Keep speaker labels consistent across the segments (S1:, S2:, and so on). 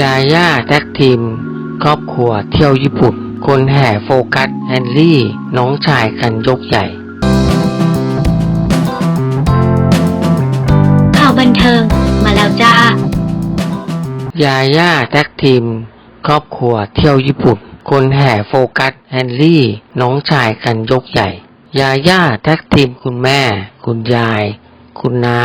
S1: ยาย่าแท็กทีม ครอบครัวเที่ยวญี่ปุ่น คนแห่โฟกัสแฮนรี่ น้องชายกันยกใหญ่
S2: ข่าวบันเทิงมาแล้วจ้า
S1: ยาย่าแท็กทีม ครอบครัวเที่ยวญี่ปุ่น คนแห่โฟกัสแฮนรี่ น้องชายกันยกใหญ่ ยาย่าแท็กทีมคุณแม่ คุณยาย คุณน้า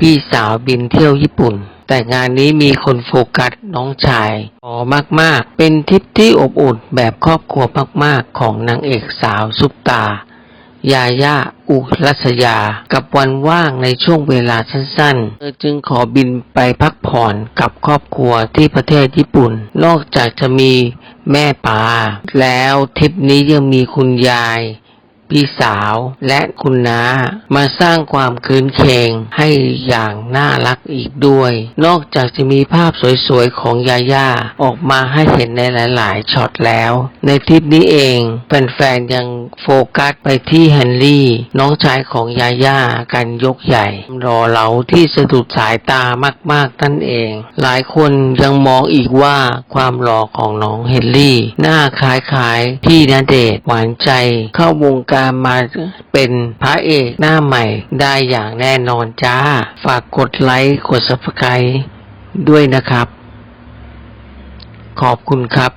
S1: พี่สาวบินเที่ยวญี่ปุ่น แต่งานนี้มีคนโฟกัสน้องชายอ๋อมากๆ เป็นทริปที่อบอุ่นแบบครอบครัวมากๆ ของนางเอกสาวซุปตายาย่าอุรัสยา กับวันว่างในช่วงเวลาสั้นๆ เธอจึงขอบินไปพักผ่อนกับครอบครัวที่ประเทศญี่ปุ่น นอกจากจะมีแม่ปาแล้วทริปนี้ยังมีคุณยาย พี่สาวและคุณน้า มาสร้างความคืนเคงให้อย่างน่ารักอีกด้วย นอกจากจะมีภาพสวยๆของยาย่าออกมาให้เห็นในหลาย ๆช็อตแล้ว ในทริปนี้เองแฟนๆยังโฟกัสไปที่แฮนรี่น้องชายของยาย่ากันยกใหญ่ รอเหลาที่สะดุดสายตามากๆนั่นเอง หลายคนยังมองอีกว่าความหล่อของน้องเฮนรี่ หน้าคล้ายๆที่นาเดชหวานใจเข้าวงการมาเป็นพระเอกหน้าใหม่ได้อย่างแน่นอนจ้า ฝากกดไลค์กดซับสไครต์ด้วยนะครับ ขอบคุณครับ